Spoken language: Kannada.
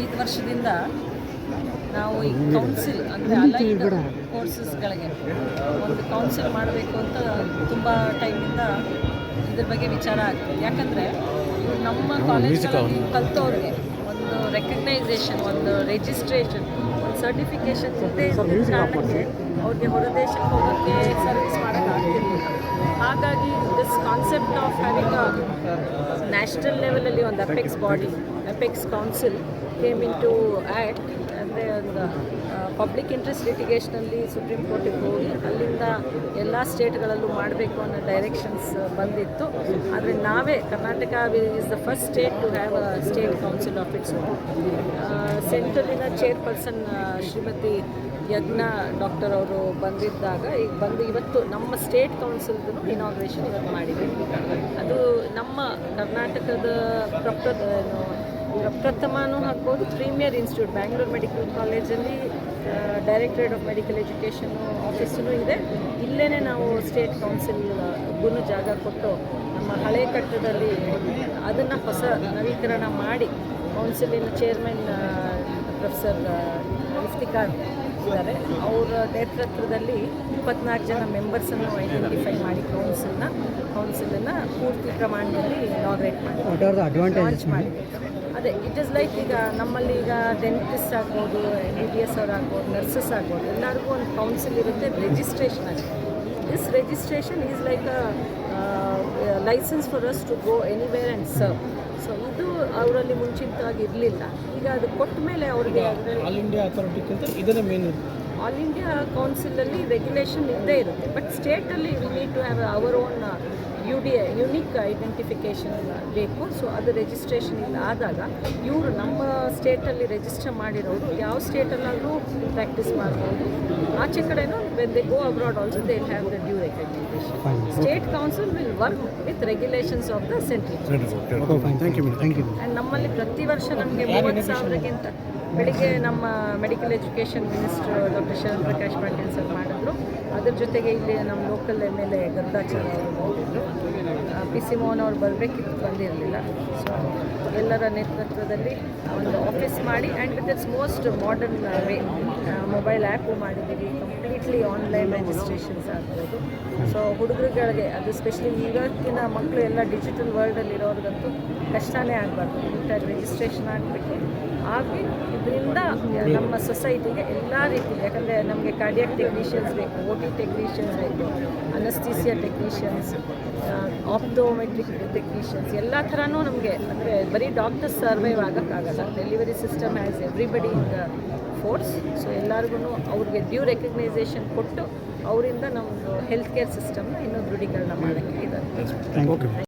ಐದು ವರ್ಷದಿಂದ ನಾವು ಈ ಕೌನ್ಸಿಲ್ ಅಂದರೆ ಅಲೈಡ್ ಕೋರ್ಸಸ್ಗಳಿಗೆ ಒಂದು ಕೌನ್ಸಿಲ್ ಮಾಡಬೇಕು ಅಂತ ತುಂಬ ಟೈಮಿಂದ ಇದ್ರ ಬಗ್ಗೆ ವಿಚಾರ ಆಗ್ತದೆ. ಯಾಕಂದರೆ ನಮ್ಮ ಕಾಲೇಜ್ ಕಲಿತವ್ರಿಗೆ ಒಂದು ರೆಕಗ್ನೈಸೇಷನ್ ಒಂದು ರಿಜಿಸ್ಟ್ರೇಷನ್ ಒಂದು ಸರ್ಟಿಫಿಕೇಷನ್ ಇದ್ದ ಕಾರಣಕ್ಕೆ ಅವ್ರಿಗೆ ಹೊರ ದೇಶಕ್ಕೆ ಹೋಗೋಕ್ಕೆ ಸರ್ವಿಸ್ ಮಾಡೋಕ್ಕಾಗ್ತಿರ್ಲಿಲ್ಲ. ಹಾಗಾಗಿ this concept of having a national ಲೆವೆಲಲ್ಲಿ ಒಂದು apex body apex council came into act ಅಂದರೆ ಒಂದು ಪಬ್ಲಿಕ್ ಇಂಟ್ರೆಸ್ಟ್ ಲಿಟಿಗೇಷನಲ್ಲಿ ಸುಪ್ರೀಂ ಕೋರ್ಟಿಗೆ ಹೋಗಿ ಅಲ್ಲಿಂದ ಎಲ್ಲ ಸ್ಟೇಟ್ಗಳಲ್ಲೂ ಮಾಡಬೇಕು ಅನ್ನೋ ಡೈರೆಕ್ಷನ್ಸ್ ಬಂದಿತ್ತು. ಆದರೆ ನಾವೇ Karnataka is the first state to have a state council of its ಸೆಂಟ್ರಲಿನ chairperson Shrimati Yajna doctor ಅವರು ಬಂದಿದ್ದಾಗ ಈಗ ಬಂದು ಇವತ್ತು ನಮ್ಮ ಸ್ಟೇಟ್ ಕೌನ್ಸಿಲ್ದು ಇನಾಗ್ರೇಷನ್ ಇವತ್ತು ಮಾಡಿದ್ದೀವಿ ಅದು ನಮ್ಮ ಕರ್ನಾಟಕದ ಪ್ರಪ್ರ ಏನು, ಪ್ರಪ್ರಥಮನೂ ಹಾಕ್ಬೋದು. ಪ್ರೀಮಿಯರ್ ಇನ್ಸ್ಟಿಟ್ಯೂಟ್ ಬ್ಯಾಂಗ್ಳೂರ್ ಮೆಡಿಕಲ್ ಕಾಲೇಜಲ್ಲಿ ಡೈರೆಕ್ಟ್ರೇಟ್ ಆಫ್ ಮೆಡಿಕಲ್ ಎಜುಕೇಷನ್ ಆಫೀಸೂ ಇದೆ. ಇಲ್ಲೇ ನಾವು ಸ್ಟೇಟ್ ಕೌನ್ಸಿಲ್ ಗುನು ಜಾಗ ಕೊಟ್ಟು ನಮ್ಮ ಹಳೆ ಕಟ್ಟಡದಲ್ಲಿ ಅದನ್ನು ಹೊಸ ನವೀಕರಣ ಮಾಡಿ ಕೌನ್ಸಿಲಿನ ಚೇರ್ಮನ್ ಪ್ರೊಫೆಸರ್ ಇಫ್ತಿಕಾರ್ ಇದ್ದಾರೆ. ಅವರ ನೇತೃತ್ವದಲ್ಲಿ ಇಪ್ಪತ್ನಾಲ್ಕು ಜನ ಮೆಂಬರ್ಸನ್ನು ಐಡೆಂಟಿಫೈ ಮಾಡಿ ಕೌನ್ಸಿಲ್ನ ಕೌನ್ಸಿಲನ್ನು ಪೂರ್ತಿ ಪ್ರಮಾಣದಲ್ಲಿ ಇನಾಗ್ರೇಟ್ ಮಾಡಿ. ಲಾಂಚ್ ಮಾಡಿ. ಅದೇ ಇಟ್ ಇಸ್ ಲೈಕ್ ಈಗ ನಮ್ಮಲ್ಲಿ ಈಗ ಡೆಂಟಿಸ್ಟ್ ಆಗ್ಬೋದು ಎಂ ಬಿ ಎಸ್ ಅವ್ರು ಆಗ್ಬೋದು ನರ್ಸಸ್ ಆಗ್ಬೋದು, ಎಲ್ಲರಿಗೂ ಒಂದು ಕೌನ್ಸಿಲ್ ಇರುತ್ತೆ ರಿಜಿಸ್ಟ್ರೇಷನ್ ಆಗಿ this registration is like a licence for us to go anywhere and serve so ಇದು ಅವರಲ್ಲಿ ಮುಂಚಿತವಾಗಿ ಇರಲಿಲ್ಲ. ಈಗ ಅದು ಕೊಟ್ಟ ಮೇಲೆ ಅವ್ರಿಗೆ ಆಲ್ ಇಂಡಿಯಾ ಅಥಾರಿಟಿಗಿಂತ ಇದನ್ನೇ ಮೇನ್ ಆಲ್ ಇಂಡಿಯಾ ಕೌನ್ಸಿಲಲ್ಲಿ ರೆಗ್ಯುಲೇಷನ್ ಇದ್ದೇ ಇರುತ್ತೆ. But ಸ್ಟೇಟಲ್ಲಿ we need to have our own U D unique identification ಬೇಕು. ಸೊ ಅದು ರಿಜಿಸ್ಟ್ರೇಷನ್ ಇಲ್ಲ ಆದಾಗ ಇವರು ನಮ್ಮ ಸ್ಟೇಟಲ್ಲಿ ರಿಜಿಸ್ಟರ್ ಮಾಡಿರೋರು ಯಾವ ಸ್ಟೇಟಲ್ಲಾದರೂ ಪ್ರಾಕ್ಟೀಸ್ ಮಾಡ್ಬೋದು. ಆಚೆ ಕಡೆನೂ when they go abroad also they have the due recommendation state council will work with regulations of the central thank you thank you and ನಮ್ಮಲ್ಲಿ ಪ್ರತಿ ವರ್ಷ ನಮಗೆ ಮೂವತ್ತು ಸಾವಿರಕ್ಕಿಂತ ಬೆಳಿಗ್ಗೆ ನಮ್ಮ medical education minister doctor Sharan Prakash Patil sir ಮಾಡಿದ್ರು. ಅದ್ರ ಜೊತೆಗೆ ಇಲ್ಲಿ ನಮ್ಮ local M L A Garudacharya ಅವರು ಬಂದಿದ್ದರು ಪಿ ಸಿ ಮೋಹನ್ ಅವ್ರು ಬರಬೇಕಿತ್ತು ಬಂದಿರಲಿಲ್ಲ. ಸೊ ಎಲ್ಲರ ನೇತೃತ್ವದಲ್ಲಿ ಒಂದು ಆಫೀಸ್ ಮಾಡಿ and with its most modern way mobile app ಮಾಡಿದ್ದೀವಿ. ಕಂಪ್ಲೀಟ್ಲಿ ಆನ್ಲೈನ್ ರಿಜಿಸ್ಟ್ರೇಷನ್ಸ್ ಆಗ್ಬೋದು. ಸೊ ಹುಡುಗರುಗಳಿಗೆ, ಅದು ಸ್ಪೆಷಲಿ ಇವತ್ತಿನ ಮಕ್ಕಳು ಎಲ್ಲ ಡಿಜಿಟಲ್ ವರ್ಲ್ಡಲ್ಲಿ ಇರೋರಿಗಂತೂ ಕಷ್ಟನೇ ಆಗಬಾರ್ದು. ಇಂಥ ರಿಜಿಸ್ಟ್ರೇಷನ್ ಆಗಬೇಕು. ಆಗಿ ಇದರಿಂದ ನಮ್ಮ ಸೊಸೈಟಿಗೆ ಎಲ್ಲ ರೀತಿ, ಯಾಕಂದರೆ ನಮಗೆ ಕಾರ್ಡಿಯಾಕ್ ಟೆಕ್ನಿಷಿಯನ್ಸ್ ಬೇಕು ಓ ಟಿ ಟೆಕ್ನಿಷಿಯನ್ಸ್ ಬೇಕು ಅನಸ್ತೀಸಿಯಾ ಟೆಕ್ನಿಷಿಯನ್ಸ್ ಆಪ್ಟೋಮೆಟ್ರಿಕ್ ಟೆಕ್ನಿಷಿಯನ್ಸ್ ಎಲ್ಲ ಥರನೂ ನಮಗೆ, ಅಂದರೆ ಬರೀ doctors survive ಆಗೋಕ್ಕಾಗಲ್ಲ. Delivery system as everybody in the force so ಎಲ್ಲರಿಗೂ ಅವ್ರಿಗೆ ಡ್ಯೂ ರೆಕಗ್ನೈಸೇಷನ್ ಕೊಟ್ಟು, ಅವರಿಂದ ನಮ್ಮದು ಹೆಲ್ತ್ ಕೇರ್ ಸಿಸ್ಟಮ್ನ ಇನ್ನೂ ದೃಢೀಕರಣ ಮಾಡೋಕ್ಕೆ ಇದೆ.